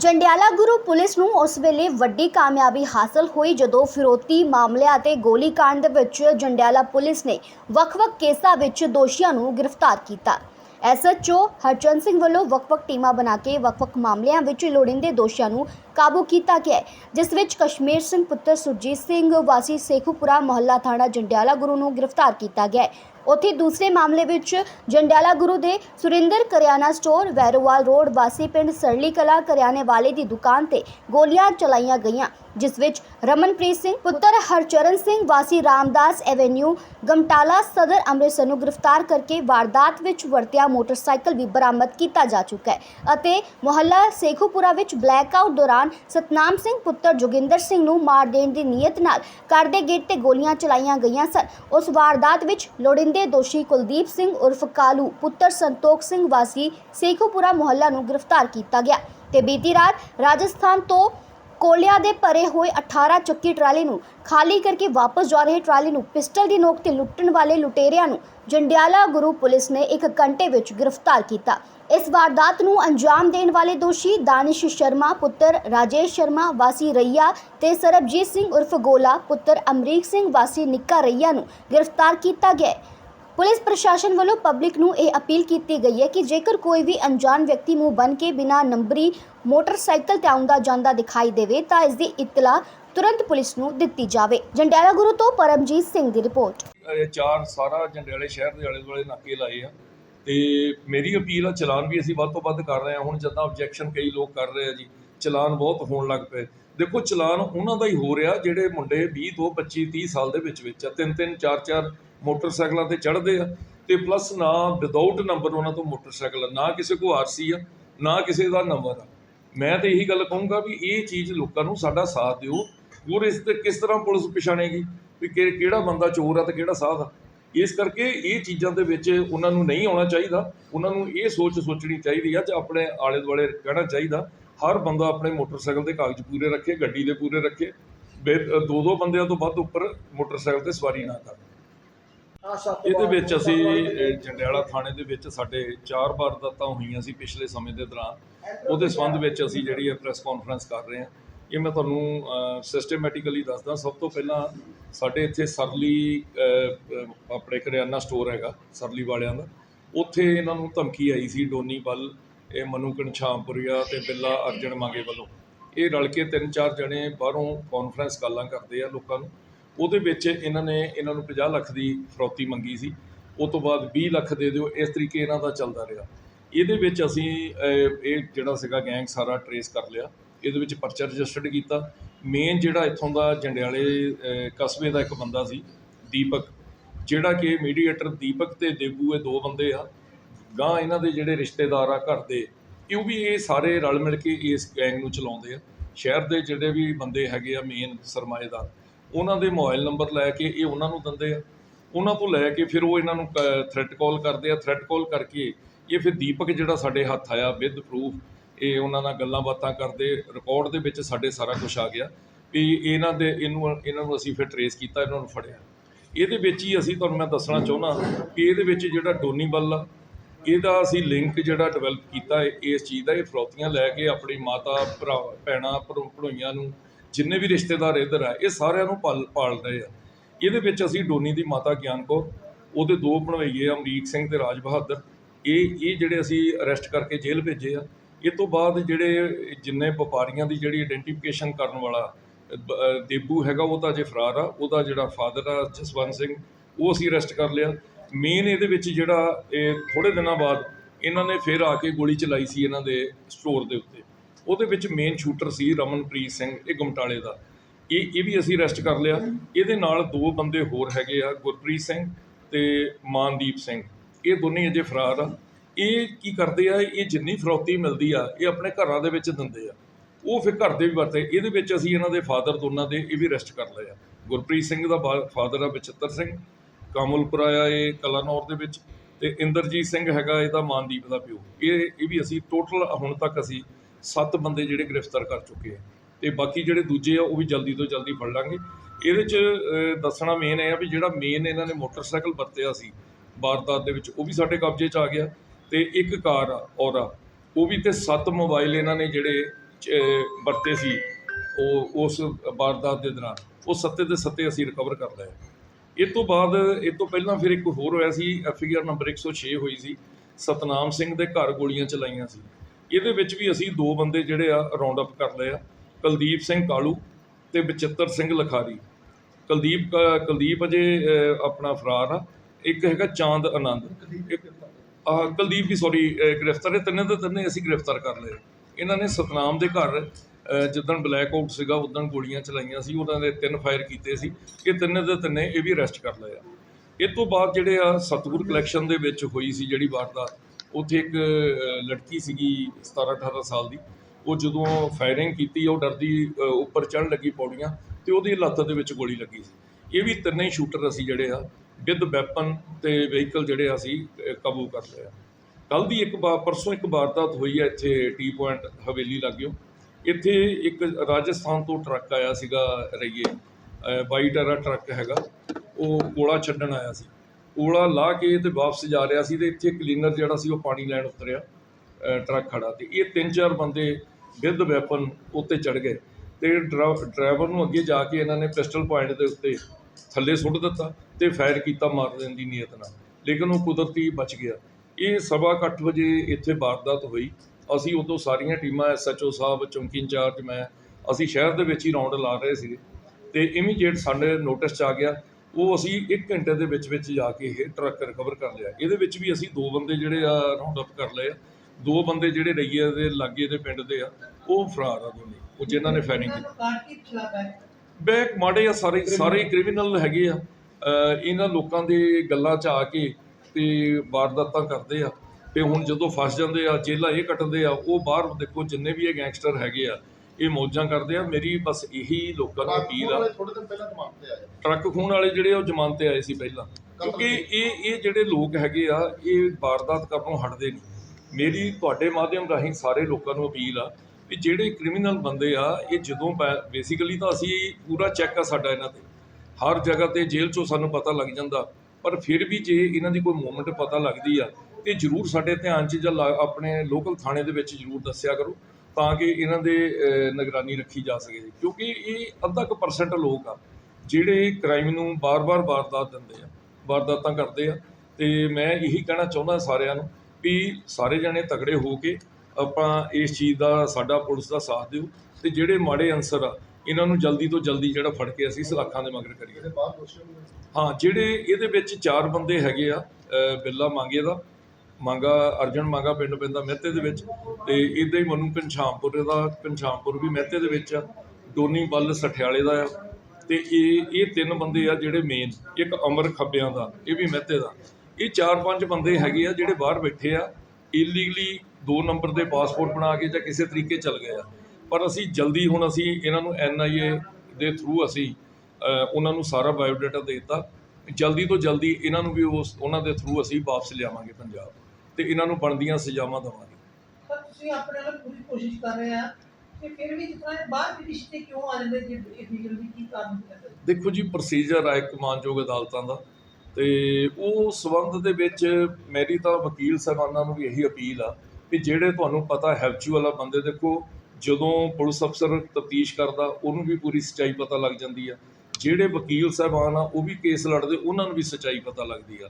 Jandiala Guru police ਨੂੰ ਉਸ ਵੇਲੇ ਵੱਡੀ ਕਾਮਯਾਬੀ ਹਾਸਲ ਹੋਈ ਜਦੋਂ ਫਿਰੋਤੀ ਮਾਮਲਿਆਂ ਅਤੇ ਗੋਲੀकांड ਦੇ ਵਿੱਚ ਜੰਡਿਆਲਾ ਪੁਲਿਸ ਨੇ ਵੱਖ-ਵੱਖ ਕੇਸਾਂ ਵਿੱਚ ਦੋਸ਼ੀਆਂ ਨੂੰ ਗ੍ਰਿਫਤਾਰ ਕੀਤਾ। ਐਸਐਚਓ ਹਰਚੰਦ ਸਿੰਘ ਵੱਲੋਂ ਵੱਖ-ਵੱਖ ਟੀਮਾਂ ਬਣਾ ਕੇ ਵੱਖ-ਵੱਖ ਮਾਮਲਿਆਂ ਵਿੱਚ ਲੋੜੀਂਦੇ ਦੋਸ਼ੀਆਂ ਨੂੰ ਕਾਬੂ ਕੀਤਾ ਗਿਆ ਹੈ, ਜਿਸ ਵਿੱਚ ਕਸ਼ਮੀਰ ਸਿੰਘ ਪੁੱਤਰ ਸੁਰਜੀਤ ਸਿੰਘ ਵਾਸੀ ਸੇਖੂਪੁਰਾ ਮੁਹੱਲਾ ਥਾਣਾ ਜੰਡਿਆਲਾ ਗੁਰੂ ਨੂੰ ਗ੍ਰਿਫਤਾਰ ਕੀਤਾ ਗਿਆ ਹੈ। ਉੱਥੇ ਦੂਸਰੇ ਮਾਮਲੇ ਵਿੱਚ ਜੰਡਿਆਲਾ ਗੁਰੂ ਦੇ ਸੁਰਿੰਦਰ ਕਰਿਆਨਾ ਸਟੋਰ ਵੈਰੋਵਾਲ ਰੋਡ ਵਾਸੀ ਪਿੰਡ ਸਰਲੀ ਕਲਾ ਕਰਿਆਨੇ ਵਾਲੇ ਦੀ ਦੁਕਾਨ ਤੇ ਗੋਲੀਆਂ ਚਲਾਈਆਂ ਗਈਆਂ। ਜਿਸ ਵਿੱਚ ਰਮਨਪ੍ਰੀਤ ਸਿੰਘ, ਪੁੱਤਰ ਹਰਚਰਨ ਸਿੰਘ, ਵਾਸੀ ਰਾਮਦਾਸ ਐਵੇਨਿਊ, ਗਮਟਾਲਾ ਸਦਰ ਅੰਮ੍ਰਿਤਸਰ ਨੂੰ ਗ੍ਰਿਫਤਾਰ ਕਰਕੇ ਵਾਰਦਾਤ ਵਿੱਚ ਵਰਤਿਆ ਮੋਟਰਸਾਈਕਲ ਵੀ ਬਰਾਮਦ ਕੀਤਾ ਜਾ ਚੁੱਕਾ ਹੈ ਅਤੇ ਮੁਹੱਲਾ ਸੇਖੂਪੁਰਾ ਵਿੱਚ ਬਲੈਕਆਊਟ ਦੌਰਾਨ ਸਤਨਾਮ ਸਿੰਘ, ਪੁੱਤਰ ਜੋਗਿੰਦਰ ਸਿੰਘ ਨੂੰ ਮਾਰ ਦੇਣ ਦੀ ਨੀਅਤ ਨਾਲ ਘਰ ਦੇ ਗੇਟ ਤੇ ਗੋਲੀਆਂ ਚਲਾਈਆਂ ਗਈਆਂ ਸਨ। ਉਸ ਵਾਰਦਾਤ ਵਿੱਚ ਲੋੜਿੰਦੇ ਦੋਸ਼ੀ ਕੁਲਦੀਪ ਸਿੰਘ ਉਰਫ ਕਾਲੂ, ਪੁੱਤਰ ਸੰਤੋਖ ਸਿੰਘ, ਵਾਸੀ ਸੇਖੂਪੁਰਾ ਮੁਹੱਲਾ ਨੂੰ ਗ੍ਰਿਫਤਾਰ ਕੀਤਾ ਗਿਆ। ਤੇ ਬੀਤੀ ਰਾਤ ਰਾਜਸਥਾਨ ਤੋਂ ਕੋਲਿਆਂ ਦੇ ਭਰੇ ਹੋਏ 18 ਚੱਕੀ ਟਰਾਲੀ ਨੂੰ ਖਾਲੀ ਕਰਕੇ ਵਾਪਸ ਜਾ ਰਹੇ ਟਰਾਲੀ ਨੂੰ ਪਿਸਟਲ ਦੀ ਨੋਕ ਤੇ ਲੁੱਟਣ ਵਾਲੇ ਲੁਟੇਰਿਆਂ ਨੂੰ ਜੰਡਿਆਲਾ ਗੁਰੂ ਪੁਲਿਸ ਨੇ ਇੱਕ ਘੰਟੇ ਵਿੱਚ ਗ੍ਰਿਫਤਾਰ ਕੀਤਾ। ਇਸ ਵਾਰਦਾਤ ਨੂੰ ਅੰਜਾਮ ਦੇਣ ਵਾਲੇ ਦੋਸ਼ੀ ਦਾਨਿਸ਼ ਸ਼ਰਮਾ, ਪੁੱਤਰ ਰਾਜੇਸ਼ ਸ਼ਰਮਾ, ਵਾਸੀ ਰਈਆ ਤੇ ਸਰਬਜੀਤ ਸਿੰਘ ਉਰਫ ਗੋਲਾ, ਪੁੱਤਰ ਅਮਰੀਕ ਸਿੰਘ, ਵਾਸੀ ਨਿੱਕਾ ਰਈਆ ਨੂੰ ਗ੍ਰਿਫਤਾਰ ਕੀਤਾ ਗਿਆ ਪੁਲਿਸ ਪ੍ਰਸ਼ਾਸਨ ਵੱਲੋਂ ਪਬਲਿਕ ਨੂੰ ਇਹ ਅਪੀਲ ਕੀਤੀ ਗਈ ਹੈ ਕਿ ਜੇਕਰ ਕੋਈ ਵੀ ਅਣਜਾਣ ਵਿਅਕਤੀ ਮੂੰਹ ਬਨ ਕੇ ਬਿਨਾਂ ਨੰਬਰੀ ਮੋਟਰਸਾਈਕਲ ਤੇ ਆਉਂਦਾ ਜਾਂਦਾ ਦਿਖਾਈ ਦੇਵੇ, ਤਾਂ ਇਸ ਦੀ ਇਤਲਾ ਤੁਰੰਤ ਪੁਲਿਸ ਨੂੰ ਦਿੱਤੀ ਜਾਵੇ। ਜੰਡਿਆਲਾ ਗੁਰੂ ਤੋਂ ਪਰਮਜੀਤ ਸਿੰਘ ਦੀ ਰਿਪੋਰਟ। ਇਹ ਚਾਰ ਸਾਰਾ ਜੰਡਿਆਲੇ ਸ਼ਹਿਰ ਦੇ ਆਲੇ ਦੁਆਲੇ ਨਾਕੇ ਲਾਏ ਆ। ਤੇ ਮੇਰੀ ਅਪੀਲ ਆ, ਚਲਾਨ ਵੀ ਅਸੀਂ ਵੱਧ ਤੋਂ ਵੱਧ ਕਰ ਰਹੇ ਹਾਂ ਹੁਣ ਜਦੋਂ ਆਬਜੈਕਸ਼ਨ ਕਈ ਲੋਕ ਕਰ ਰਹੇ ਆ ਜੀ, ਚਲਾਨ ਬਹੁਤ ਹੋਣ ਲੱਗ ਪਏ। ਦੇਖੋ, ਚਲਾਨ ਉਹਨਾਂ ਦਾ ਹੀ ਹੋ ਰਿਹਾ, ਜਿਹੜੇ ਮੁੰਡੇ 20 ਤੋਂ 25 30 ਸਾਲ ਦੇ ਵਿੱਚ ਵਿੱਚ ਆ ਤਿੰਨ ਤਿੰਨ ਚਾਰ ਚਾਰ ਮੋਟਰਸਾਈਕਲਾਂ ਤੇ ਚੜ੍ਹਦੇ ਆ ਤੇ ਪਲੱਸ ਨਾ ਵਿਦਆਊਟ ਨੰਬਰ ਉਹਨਾਂ ਤੋਂ ਮੋਟਰਸਾਈਕਲ ਆ, ਨਾ ਕਿਸੇ ਕੋ ਆਰਸੀ ਆ ਨਾ ਕਿਸੇ ਦਾ ਨੰਬਰ ਆ। ਮੈਂ ਤੇ ਇਹੀ ਗੱਲ ਕਹੂੰਗਾ ਵੀ ਇਹ ਚੀਜ਼ ਲੋਕਾਂ ਨੂੰ ਸਾਡਾ ਸਾਥ ਦਿਓ ਹੋਰ ਇਸ ਤੇ ਕਿਸ ਤਰ੍ਹਾਂ ਪੁਲਿਸ ਪਛਾਣੇਗੀ? ਵੀ ਕਿਹੜਾ ਬੰਦਾ ਚੋਰ ਆ ਤੇ ਕਿਹੜਾ ਸਾਧ ਆ? ਇਸ ਕਰਕੇ ਇਹ ਚੀਜ਼ਾਂ ਦੇ ਵਿੱਚ ਉਹਨਾਂ ਨੂੰ ਨਹੀਂ ਆਉਣਾ ਚਾਹੀਦਾ। ਉਹਨਾਂ ਨੂੰ ਇਹ ਸੋਚ ਸੋਚਣੀ ਚਾਹੀਦੀ ਆ ਤੇ ਆਪਣੇ ਆਲੇ ਦੁਆਲੇ ਕਹਿਣਾ ਚਾਹੀਦਾ। ਹਰ ਬੰਦਾ ਆਪਣੇ ਮੋਟਰਸਾਈਕਲ ਦੇ ਕਾਗਜ਼ ਪੂਰੇ ਰੱਖੇ ਗੱਡੀ ਦੇ ਪੂਰੇ ਰੱਖੇ ਬੇ- ਦੋ ਦੋ ਬੰਦਿਆਂ ਤੋਂ ਵੱਧ ਉੱਪਰ ਮੋਟਰਸਾਈਕਲ ਤੇ ਸਵਾਰੀ ਨਾ ਕਰਨ ਇਹਦੇ ਵਿੱਚ ਅਸੀਂ ਜੰਡਿਆਲਾ ਥਾਣੇ ਦੇ ਵਿੱਚ ਸਾਡੇ ਚਾਰ ਵਾਰਦਾਤਾਂ ਹੋਈਆਂ ਸੀ ਪਿਛਲੇ ਸਮੇਂ ਦੇ ਦੌਰਾਨ। ਉਹਦੇ ਸੰਬੰਧ ਵਿੱਚ ਅਸੀਂ ਜਿਹੜੀ ਹੈ ਪ੍ਰੈਸ ਕਾਨਫਰੰਸ ਕਰ ਰਹੇ ਹਾਂ। ਇਹ ਮੈਂ ਤੁਹਾਨੂੰ ਸਿਸਟਮੈਟਿਕਲੀ ਦੱਸਦਾ। ਸਭ ਤੋਂ ਪਹਿਲਾਂ ਸਾਡੇ ਇੱਥੇ ਸਰਲੀ ਆਪਣੇ ਕਰਿਆਨਾ ਸਟੋਰ ਹੈਗਾ, ਸਰਲੀ ਵਾਲਿਆਂ ਦਾ। ਉੱਥੇ ਇਹਨਾਂ ਨੂੰ ਧਮਕੀ ਆਈ ਸੀ ਡੋਨੀ ਵੱਲ, ਇਹ ਮਨੂ ਕਨਸ਼ਾਮਪੁਰੀਆ ਤੇ ਬਿੱਲਾ ਅਰਜਨ ਮੰਗੇ ਵੱਲੋਂ। ਇਹ ਰਲ ਕੇ ਤਿੰਨ ਚਾਰ ਜਣੇ ਬਾਹਰੋਂ ਕਾਨਫਰੰਸ ਕਾਲਾਂ ਕਰਦੇ ਆ ਲੋਕਾਂ ਨੂੰ। ਉਹਦੇ ਵਿੱਚ ਇਹਨਾਂ ਨੇ, ਇਹਨਾਂ ਨੂੰ 50 ਲੱਖ ਦੀ ਫਰੌਤੀ ਮੰਗੀ ਸੀ। ਉਹ ਤੋਂ ਬਾਅਦ 20 ਲੱਖ ਦੇ ਦਿਓ, ਇਸ ਤਰੀਕੇ ਇਹਨਾਂ ਦਾ ਚੱਲਦਾ ਰਿਹਾ। ਇਹਦੇ ਵਿੱਚ ਅਸੀਂ ਇਹ ਜਿਹੜਾ ਸੀਗਾ ਗੈਂਗ ਸਾਰਾ ਟਰੇਸ ਕਰ ਲਿਆ। ਇਹਦੇ ਵਿੱਚ ਪਰਚਾ ਰਜਿਸਟਰਡ ਕੀਤਾ। ਮੇਨ ਜਿਹੜਾ ਇੱਥੋਂ ਦਾ ਜੰਡਿਆਲੇ ਕਸਬੇ ਦਾ ਇੱਕ ਬੰਦਾ ਸੀ, ਦੀਪਕ। ਜਿਹੜਾ ਕਿ ਮੀਡੀਏਟਰ ਦੀਪਕ ਤੇ ਦੇਬੂ, ਇਹ ਦੋ ਬੰਦੇ ਆ। ਗਾਂ ਇਹਨਾਂ ਦੇ ਜਿਹੜੇ ਰਿਸ਼ਤੇਦਾਰ ਆ ਘਰ ਦੇ ਕਿਉਂ ਵੀ ਇਹ ਸਾਰੇ ਰਲ ਮਿਲ ਕੇ ਇਸ ਗੈਂਗ ਨੂੰ ਚਲਾਉਂਦੇ ਆ। ਸ਼ਹਿਰ ਦੇ ਜਿਹੜੇ ਵੀ ਬੰਦੇ ਹੈਗੇ ਆ ਮੇਨ ਸਰਮਾਏਦਾਰ। ਉਹਨਾਂ ਦੇ ਮੋਬਾਈਲ ਨੰਬਰ ਲੈ ਕੇ ਇਹ ਉਹਨਾਂ ਨੂੰ ਦਿੰਦੇ ਆ। ਉਹਨਾਂ ਤੋਂ ਲੈ ਕੇ ਫਿਰ ਉਹ ਇਹਨਾਂ ਨੂੰ ਥ੍ਰੈਟ ਕਾਲ ਕਰਦੇ ਆ। ਥ੍ਰੈਟ ਕਾਲ ਕਰਕੇ ਇਹ ਫਿਰ ਦੀਪਕ ਜਿਹੜਾ ਸਾਡੇ ਹੱਥ ਆਇਆ ਵਿਦ ਪ੍ਰੂਫ ਇਹ ਉਹਨਾਂ ਨਾਲ ਗੱਲਾਂ ਬਾਤਾਂ ਕਰਦੇ ਰਿਕਾਰਡ ਦੇ ਵਿੱਚ ਸਾਡੇ ਸਾਰਾ ਕੁਝ ਆ ਗਿਆ। ਵੀ ਇਹਨਾਂ ਦੇ, ਇਹਨੂੰ, ਇਹਨਾਂ ਨੂੰ ਅਸੀਂ ਫਿਰ ਟਰੇਸ ਕੀਤਾ, ਇਹਨਾਂ ਨੂੰ ਫੜਿਆ। ਇਹਦੇ ਵਿੱਚ ਹੀ ਅਸੀਂ ਤੁਹਾਨੂੰ ਮੈਂ ਦੱਸਣਾ ਚਾਹੁੰਦਾ ਕਿ ਇਹਦੇ ਵਿੱਚ ਜਿਹੜਾ ਡੋਨੀ ਬੱਲ ਆ, ਇਹਦਾ ਅਸੀਂ ਲਿੰਕ ਜਿਹੜਾ ਡਿਵੈਲਪ ਕੀਤਾ ਇਸ ਚੀਜ਼ ਦਾ, ਇਹ ਫਰੌਤੀਆਂ ਲੈ ਕੇ ਆਪਣੀ ਮਾਤਾ, ਭਰਾ, ਭੈਣਾਂ ਭਰੋ- ਭਣੋਈਆਂ ਨੂੰ ਜਿੰਨੇ ਵੀ ਰਿਸ਼ਤੇਦਾਰ ਇੱਧਰ ਆ, ਇਹ ਸਾਰਿਆਂ ਨੂੰ ਪਾਲ ਪਾਲ ਰਹੇ ਆ। ਇਹਦੇ ਵਿੱਚ ਅਸੀਂ ਡੋਨੀ ਦੀ ਮਾਤਾ ਗਿਆਨ ਕੌਰ, ਉਹਦੇ ਦੋ ਭਣਵਈਏ ਅਮਰੀਕ ਸਿੰਘ ਤੇ ਰਾਜ ਬਹਾਦਰ। ਇਹ ਇਹ ਜਿਹੜੇ ਅਸੀਂ ਅਰੈਸਟ ਕਰਕੇ ਜੇਲ੍ਹ ਭੇਜੇ ਆ, ਇਹ ਤੋਂ ਬਾਅਦ ਜਿਹੜੇ ਜਿੰਨੇ ਵਪਾਰੀਆਂ ਦੀ ਜਿਹੜੀ ਆਇਡੈਂਟੀਫਿਕੇਸ਼ਨ ਕਰਨ ਵਾਲਾ ਦੇਬੂ ਹੈਗਾ, ਉਹ ਤਾਂ ਅਜੇ ਫਰਾਰ ਆ। ਉਹਦਾ ਜਿਹੜਾ ਫਾਦਰ ਆ, ਜਸਵੰਤ ਸਿੰਘ, ਉਹ ਅਸੀਂ ਅਰੈਸਟ ਕਰ ਲਿਆ। ਮੇਨ ਇਹਦੇ ਵਿੱਚ ਜਿਹੜਾ ਇਹ ਥੋੜੇ ਦਿਨਾਂ ਬਾਅਦ ਇਹਨਾਂ ਨੇ ਫਿਰ ਆ ਕੇ ਗੋਲੀ ਚਲਾਈ ਸੀ ਇਹਨਾਂ ਦੇ ਸਟੋਰ ਦੇ ਉੱਤੇ। ਉਹਦੇ ਵਿੱਚ ਮੇਨ ਸ਼ੂਟਰ ਸੀ ਰਮਨਪ੍ਰੀਤ ਸਿੰਘ, ਇਹ ਗਮਟਾਲੇ ਦਾ। ਇਹ ਇਹ ਵੀ ਅਸੀਂ ਅਰੈਸਟ ਕਰ ਲਿਆ। ਇਹਦੇ ਨਾਲ ਦੋ ਬੰਦੇ ਹੋਰ ਹੈਗੇ ਆ, ਗੁਰਪ੍ਰੀਤ ਸਿੰਘ ਤੇ ਮਾਨਦੀਪ ਸਿੰਘ। ਇਹ ਦੋਨੇ ਅਜੇ ਫਰਾਰ ਆ। ਇਹ ਕੀ ਕਰਦੇ ਆ, ਇਹ ਜਿੰਨੀ ਫਰੌਤੀ ਮਿਲਦੀ ਆ, ਇਹ ਆਪਣੇ ਘਰਾਂ ਦੇ ਵਿੱਚ ਦਿੰਦੇ ਆ। ਉਹ ਫਿਰ ਘਰ ਦੇ ਵੀ ਵਰਤੇ। ਇਹਦੇ ਵਿੱਚ ਅਸੀਂ ਇਹਨਾਂ ਦੇ ਫਾਦਰ ਦੋਨਾਂ ਦੇ ਇਹ ਵੀ ਅਰੈਸਟ ਕਰ ਲਏ ਆ। ਗੁਰਪ੍ਰੀਤ ਸਿੰਘ ਦਾ ਫਾਦਰ ਆ ਬਚਿੱਤਰ ਸਿੰਘ, ਕਾਮਲਪੁਰਾ ਆ ਇਹ ਕਲਾਨੌਰ ਦੇ ਵਿੱਚ ਤੇ ਇੰਦਰਜੀਤ ਸਿੰਘ ਹੈਗਾ ਇਹਦਾ ਮਾਨਦੀਪ ਦਾ ਪਿਓ। ਇਹ ਇਹ ਵੀ ਅਸੀਂ ਟੋਟਲ ਹੁਣ ਤੱਕ ਅਸੀਂ ਸੱਤ ਬੰਦੇ ਜਿਹੜੇ ਗ੍ਰਿਫਤਾਰ ਕਰ ਚੁੱਕੇ ਆ। ਤੇ ਬਾਕੀ ਜਿਹੜੇ ਦੂਜੇ ਆ, ਉਹ ਵੀ ਜਲਦੀ ਤੋਂ ਜਲਦੀ ਫੜ ਲਾਂਗੇ। ਇਹਦੇ ਚ ਦੱਸਣਾ ਮੇਨ ਇਹ ਆ ਵੀ ਜਿਹੜਾ ਮੇਨ ਇਹਨਾਂ ਨੇ ਮੋਟਰਸਾਈਕਲ ਵਰਤਿਆ ਸੀ, ਵਾਰਦਾਤ ਦੇ ਵਿੱਚ, ਉਹ ਵੀ ਸਾਡੇ ਕਬਜ਼ੇ 'ਚ ਆ ਗਿਆ। ਤੇ ਇੱਕ ਕਾਰ ਆ, ਔਰਾ। ਉਹ ਵੀ ਤੇ ਸੱਤ ਮੋਬਾਈਲ ਇਹਨਾਂ ਨੇ ਜਿਹੜੇ ਵਰਤੇ ਸੀ, ਉਹ, ਉਸ ਵਾਰਦਾਤ ਦੇ ਦੌਰਾਨ। ਉਹ ਸੱਤੇ ਦੇ ਸੱਤੇ ਅਸੀਂ ਰਿਕਵਰ ਕਰ ਲਏ ਇਹ ਤੋਂ ਬਾਅਦ, ਇਹ ਤੋਂ ਪਹਿਲਾਂ ਫਿਰ ਇੱਕ ਹੋਰ ਹੋਇਆ ਸੀ ਐਫ ਆਈ ਆਰ ਨੰਬਰ 106 ਹੋਈ ਸੀ। ਸਤਨਾਮ ਸਿੰਘ ਦੇ ਘਰ ਗੋਲੀਆਂ ਚਲਾਈਆਂ ਸੀ। ਇਹਦੇ ਵਿੱਚ ਵੀ ਅਸੀਂ ਦੋ ਬੰਦੇ ਜਿਹੜੇ ਆ ਰਾਉਂਡ ਅਪ ਕਰ ਲਏ ਆ ਕੁਲਦੀਪ ਸਿੰਘ ਕਾਲੂ ਤੇ ਬਚਿੱਤਰ ਸਿੰਘ ਲਖਾਰੀ। ਕੁਲਦੀਪ ਕ- ਕੁਲਦੀਪ ਅਜੇ ਆਪਣਾ ਫਰਾਰ ਆ। ਇੱਕ ਹੈਗਾ ਚਾਂਦ ਆਨੰਦ। ਇੱਕ ਆਹ ਕੁਲਦੀਪ ਵੀ ਸੌਰੀ ਗ੍ਰਿਫਤਾਰ ਹੈ। ਤਿੰਨੇ ਦੇ ਤਿੰਨੇ ਅਸੀਂ ਗ੍ਰਿਫਤਾਰ ਕਰ ਲਏ। ਇਹਨਾਂ ਨੇ ਸਤਨਾਮ ਦੇ ਘਰ ਅ, ਜਿੱਦਣ ਬਲੈਕ ਆਊਟ ਸੀਗਾ ਉਦੋਂ ਗੋਲੀਆਂ ਚਲਾਈਆਂ ਸੀ ਉਹਨਾਂ ਦੇ ਤਿੰਨ ਫਾਇਰ ਕੀਤੇ ਸੀ। ਇਹ ਤਿੰਨੇ ਦੇ ਤਿੰਨੇ ਇਹ ਵੀ ਅਰੈਸਟ ਕਰ ਲਏ ਆ। ਇਹ ਤੋਂ ਬਾਅਦ ਜਿਹੜੇ ਆ ਸਤਗੁਰ ਕਲੈਕਸ਼ਨ ਦੇ ਵਿੱਚ ਹੋਈ ਸੀ ਜਿਹੜੀ ਵਾਰਦਾਤ ਉੱਥੇ ਇੱਕ ਲੜਕੀ ਸੀਗੀ 17 18 ਸਾਲ ਦੀ। ਉਹ ਜਦੋਂ ਫਾਇਰਿੰਗ ਕੀਤੀ ਉਹ ਡਰਦੀ ਉੱਪਰ ਚੜ੍ਹਨ ਲੱਗੀ ਪੌੜੀਆਂ ਤੇ ਉਹਦੀ ਲੱਤ ਦੇ ਵਿੱਚ ਗੋਲੀ ਲੱਗੀ ਸੀ। ਇਹ ਵੀ ਤਿੰਨੇ ਹੀ ਸ਼ੂਟਰ ਅਸੀਂ ਜਿਹੜੇ ਆ ਵਿਦ ਵੈਪਨ ਤੇ ਵਹੀਕਲ ਜਿਹੜੇ ਆ ਅਸੀਂ ਕਾਬੂ ਕਰ ਲਏ ਆ ਕੱਲ ਦੀ ਇੱਕ ਵਾਰ ਪਰਸੋਂ ਇੱਕ ਵਾਰਦਾਤ ਹੋਈ ਹੈ ਇੱਥੇ ਟੀ ਪੁਆਇੰਟ ਹਵੇਲੀ ਲੱਗਿਓ। ਇੱਥੇ ਇੱਕ ਰਾਜਸਥਾਨ ਤੋਂ ਟਰੱਕ ਆਇਆ ਸੀਗਾ ਰਈਏ ਅ, ਟਰੱਕ ਹੈਗਾ। ਉਹ ਕੋਲਾ ਛੱਡਣ ਆਇਆ ਸੀ। ਓਲਾ ਲਾ ਕੇ ਤੇ ਵਾਪਸ ਜਾ ਰਿਹਾ ਸੀ ਤੇ ਇੱਥੇ ਕਲੀਨਰ ਜਿਹੜਾ ਸੀ ਉਹ ਪਾਣੀ ਲੈਣ ਉਤਰਿਆ ਟਰੱਕ ਖੜਾ ਤੇ ਇਹ ਤਿੰਨ ਚਾਰ ਬੰਦੇ ਵਿਦ ਵੈਪਨ ਉੱਤੇ ਚੜ ਗਏ ਤੇ ਡਰਾ- ਡਰਾਈਵਰ ਨੂੰ ਅੱਗੇ ਜਾ ਕੇ ਇਹਨਾਂ ਨੇ ਪਿਸਟਲ ਪੁਆਇੰਟ ਦੇ ਉੱਤੇ ਥੱਲੇ ਸੁੱਟ ਦਿੱਤਾ ਤੇ ਫਾਇਰ ਕੀਤਾ ਮਾਰ ਦੇਣ ਦੀ ਨੀਅਤ ਨਾਲ, ਲੇਕਿਨ ਉਹ ਕੁਦਰਤੀ ਬਚ ਗਿਆ। ਇਹ ਸਵਾ ਕੁ ਅੱਠ ਵਜੇ ਇੱਥੇ ਵਾਰਦਾਤ ਹੋਈ। ਅਸੀਂ ਉਦੋਂ ਸਾਰੀਆਂ ਟੀਮਾਂ ਐਸਐਚਓ ਸਾਹਿਬ, ਚੌਂਕੀ ਇੰਚਾਰਜ, ਮੈਂ, ਅਸੀਂ ਸ਼ਹਿਰ ਦੇ ਵਿੱਚ ਹੀ ਰੌਂਡ ਲਾ ਰਹੇ ਸੀਗੇ ਤੇ ਇਮੀਡੀਏਟ ਸਾਡੇ ਨੋਟਿਸ 'ਚ ਆ ਗਿਆ ਉਹ ਅਸੀਂ 1 ਘੰਟੇ ਦੇ ਵਿੱਚ ਵਿੱਚ ਜਾ ਕੇ ਇਹ ਟਰੱਕ ਰਿਕਵਰ ਕਰ ਲਿਆ। ਇਹਦੇ ਵਿੱਚ ਵੀ ਅਸੀਂ ਦੋ ਬੰਦੇ ਜਿਹੜੇ ਆ ਰਾਉਂਡ ਅਪ ਕਰ ਲਏ ਆ। ਦੋ ਬੰਦੇ ਜਿਹੜੇ ਰਈਏ ਦੇ ਲਾਗੇ ਦੇ ਪਿੰਡ ਦੇ ਆ ਉਹ ਫਰਾਰ ਆ ਦੋਨੇ। ਉਹ ਜਿਨ੍ਹਾਂ ਨੇ ਫਾਇਰਿੰਗ ਕੀਤੀ। ਬੈਕ? ਮਾੜੇ ਆ ਸਾਰੇ ਸਾਰੇ ਕ੍ਰਿਮੀਨਲ ਹੈਗੇ ਆ। ਇਹਨਾਂ ਲੋਕਾਂ ਦੇ ਗੱਲਾਂ 'ਚ ਆ ਕੇ ਤੇ ਵਾਰਦਾਤਾਂ ਕਰਦੇ ਆ। ਤੇ ਹੁਣ ਜਦੋਂ ਫਸ ਜਾਂਦੇ ਆ ਜੇਲਾਂ ਇਹ ਕੱਟਦੇ ਆ ਉਹ ਬਾਹਰ ਦੇਖੋ ਜਿੰਨੇ ਵੀ ਇਹ ਗੈਂਗਸਟਰ ਹੈਗੇ ਆ ਇਹ ਮੌਜਾਂ ਕਰਦੇ ਆ। ਮੇਰੀ ਬਸ ਇਹੀ ਲੋਕਾਂ ਨੂੰ ਅਪੀਲ ਆ। ਥੋੜੇ ਦਿਨ ਪਹਿਲਾਂ ਜ਼ਮਾਨਤ ਤੇ ਆਏ। ਟਰੱਕ ਖੂਨ ਵਾਲੇ ਜਿਹੜੇ ਉਹ ਜ਼ਮਾਨਤ ਤੇ ਆਏ ਸੀ ਪਹਿਲਾਂ। ਕਿਉਂਕਿ ਇਹ ਇਹ ਜਿਹੜੇ ਲੋਕ ਹੈਗੇ ਆ ਇਹ ਵਾਰਦਾਤ ਕਰਨੋਂ ਹਟਦੇ ਨਹੀਂ। ਮੇਰੀ ਤੁਹਾਡੇ ਮਾਧਿਅਮ ਰਾਹੀਂ ਸਾਰੇ ਲੋਕਾਂ ਨੂੰ ਅਪੀਲ ਆ ਵੀ ਜਿਹੜੇ ਕ੍ਰਿਮੀਨਲ ਬੰਦੇ ਆ ਇਹ ਜਦੋਂ ਬੇਸਿਕਲੀ ਤਾਂ ਅਸੀਂ ਪੂਰਾ ਚੈੱਕ ਆ ਸਾਡਾ ਇਹਨਾਂ ਤੇ। ਹਰ ਜਗ੍ਹਾ ਤੇ ਜੇਲ੍ਹ 'ਚੋਂ ਸਾਨੂੰ ਪਤਾ ਲੱਗ ਜਾਂਦਾ ਪਰ ਫਿਰ ਵੀ ਜੇ ਇਹਨਾਂ ਦੀ ਕੋਈ ਮੂਵਮੈਂਟ ਪਤਾ ਲੱਗਦੀ ਆ ਤੇ ਜਰੂਰ ਸਾਡੇ ਧਿਆਨ 'ਚ ਜਾਂ ਆਪਣੇ ਲੋਕਲ ਥਾਣੇ ਦੇ ਵਿੱਚ ਜਰੂਰ ਦੱਸਿਆ ਕਰੋ। ਤਾਂ ਕਿ ਇਹਨਾਂ ਦੇ ਨਿਗਰਾਨੀ ਰੱਖੀ ਜਾ ਸਕੇ ਕਿਉਂਕਿ ਇਹ ਅੱਧਾ ਕੁ ਪਰਸੈਂਟ ਲੋਕ ਆ ਜਿਹੜੇ ਕ੍ਰਾਈਮ ਨੂੰ ਬਾਰ-ਬਾਰ ਵਾਰਦਾਤ ਦਿੰਦੇ ਆ ਵਾਰਦਾਤਾਂ ਕਰਦੇ ਆ। ਤੇ ਮੈਂ ਇਹੀ ਕਹਿਣਾ ਚਾਹੁੰਦਾ ਸਾਰਿਆਂ ਨੂੰ ਵੀ ਸਾਰੇ ਜਣੇ ਤਗੜੇ ਹੋ ਕੇ ਆਪਾਂ ਇਸ ਚੀਜ਼ ਦਾ ਸਾਡਾ ਪੁਲਿਸ ਦਾ ਸਾਥ ਦਿਓ ਤੇ ਜਿਹੜੇ ਮਾੜੇ ਅਨਸਰ ਆ ਇਹਨਾਂ ਨੂੰ ਜਲਦੀ ਤੋਂ ਜਲਦੀ ਜਿਹੜਾ ਫੜ ਕੇ ਅਸੀਂ ਸਲਾਖਾਂ ਦੇ ਮਗਰ ਕਰੀਏ। ਹਾਂ ਜਿਹੜੇ ਇਹਦੇ ਵਿੱਚ ਚਾਰ ਬੰਦੇ ਹੈਗੇ ਆ ਬਿੱਲਾ ਮੰਗੇ ਦਾ ਮੰਗਾ, ਅਰਜਨ ਮੰਗਾ ਪਿੰਡ ਪੈਂਦਾ ਮਹਿਤੇ ਦੇ ਵਿੱਚ ਤੇ ਇਦਾਂ ਹੀ ਮਨੂੰ ਘਨਸ਼ਾਮਪੁਰ ਦਾ ਘਨਸ਼ਾਮਪੁਰ ਵੀ ਮਹਿਤੇ ਦੇ ਵਿੱਚ ਆ। ਡੋਨੀ ਬੱਲ ਸਠਿਆਲੇ ਦਾ ਆ। ਤੇ ਇਹ ਇਹ ਤਿੰਨ ਬੰਦੇ ਆ ਜਿਹੜੇ ਮੇਨ ਇੱਕ ਅਮਰ ਖੱਬਿਆਂ ਦਾ, ਇਹ ਵੀ ਮਹਿਤੇ ਦਾ। ਇਹ ਚਾਰ ਪੰਜ ਬੰਦੇ ਹੈਗੇ ਆ ਜਿਹੜੇ ਬਾਹਰ ਬੈਠੇ ਆ। ਇਲੀਗਲੀ ਦੋ ਨੰਬਰ ਦੇ ਪਾਸਪੋਰਟ ਬਣਾ ਕੇ ਜਾਂ ਕਿਸੇ ਤਰੀਕੇ ਚੱਲ ਗਏ ਆ। ਪਰ ਅਸੀਂ ਜਲਦੀ ਹੁਣ ਅਸੀਂ ਇਹਨਾਂ ਨੂੰ ਐਨਆਈਏ ਦੇ ਥਰੂ ਅਸੀਂ ਉਹਨਾਂ ਨੂੰ ਸਾਰਾ ਬਾਇਓਡਾਟਾ ਦੇ ਦਿੱਤਾ। ਜਲਦੀ ਤੋਂ ਜਲਦੀ ਇਹਨਾਂ ਨੂੰ ਵੀ ਉਸ, ਉਹਨਾਂ ਦੇ ਥਰੂ ਅਸੀਂ ਵਾਪਸ ਲਿਆਵਾਂਗੇ ਪੰਜਾਬ। ਤੇ ਇਹਨਾਂ ਨੂੰ ਬਣਦੀਆਂ ਸਜ਼ਾਵਾਂ ਦੇਵਾਂਗੇ। ਪਰ ਤੁਸੀਂ ਆਪਣੇ ਵੱਲ ਪੂਰੀ ਕੋਸ਼ਿਸ਼ ਕਰ ਰਹੇ ਆ ਕਿ ਫਿਰ ਵੀ ਜਿਸ ਤਰ੍ਹਾਂ ਬਾਹਰ ਦੇ ਰਿਸ਼ਤੇ ਕਿਉਂ ਆ ਜਾਂਦੇ ਜੇ ਇਲੀਗਲ ਵੀ ਕੀ ਕਾਰਨ ਹੈ ਦੇਖੋ ਜੀ ਪ੍ਰੋਸੀਜਰ ਆ ਇੱਕ ਮਾਨਯੋਗ ਅਦਾਲਤਾਂ ਦਾ ਤੇ ਉਹ ਸਬੰਧ ਦੇ ਵਿੱਚ ਮੇਰੀ ਤਾਂ ਵਕੀਲ ਸਾਹਿਬਾਨਾਂ ਨੂੰ ਵੀ ਇਹੀ ਅਪੀਲ ਆ ਕਿ ਜਿਹੜੇ ਤੁਹਾਨੂੰ ਪਤਾ ਹੈਬਚੁਅਲ ਆ ਬੰਦੇ ਦੇਖੋ ਜਦੋਂ ਪੁਲਿਸ ਅਫਸਰ ਤਫਤੀਸ਼ ਕਰਦਾ ਉਹਨੂੰ ਵੀ ਪੂਰੀ ਸੱਚਾਈ ਪਤਾ ਲੱਗ ਜਾਂਦੀ ਆ। ਜਿਹੜੇ ਵਕੀਲ ਸਾਹਿਬਾਨ ਆ ਉਹ ਵੀ ਕੇਸ ਲੜਦੇ ਉਹਨਾਂ ਨੂੰ ਵੀ ਸੱਚਾਈ ਪਤਾ ਲੱਗਦੀ ਆ।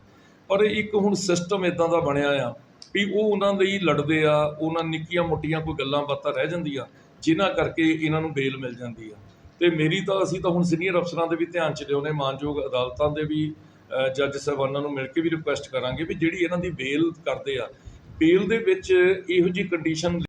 ਪਰ ਇੱਕ ਹੁਣ ਸਿਸਟਮ ਇਦਾਂ ਦਾ ਬਣਿਆ ਆ ਵੀ ਉਹ ਉਹਨਾਂ ਲਈ ਲੜਦੇ ਆ, ਉਹਨਾਂ ਨਿੱਕੀਆਂ ਮੋਟੀਆਂ ਕੋਈ ਗੱਲਾਂ ਬਾਤਾਂ ਰਹਿ ਜਾਂਦੀਆਂ, ਜਿਨ੍ਹਾਂ ਕਰਕੇ ਇਹਨਾਂ ਨੂੰ ਬੇਲ ਮਿਲ ਜਾਂਦੀ ਆ। ਤੇ ਮੇਰੀ ਤਾਂ ਅਸੀਂ ਤਾਂ ਹੁਣ ਸੀਨੀਅਰ ਅਫਸਰਾਂ ਦੇ ਵੀ ਧਿਆਨ ਚ ਲਿਆਉਣੇ, ਮਾਨਯੋਗ ਅਦਾਲਤਾਂ ਦੇ ਵੀ ਜੱਜ ਸਾਹਿਬਾਨਾਂ ਨੂੰ ਮਿਲ ਕੇ ਵੀ ਰਿਕੁਐਸਟ ਕਰਾਂਗੇ ਵੀ ਜਿਹੜੀ ਇਹਨਾਂ ਦੀ ਬੇਲ ਕਰਦੇ ਆ, ਬੇਲ ਦੇ ਵਿੱਚ ਇਹੋ ਜੀ ਕੰਡੀਸ਼ਨ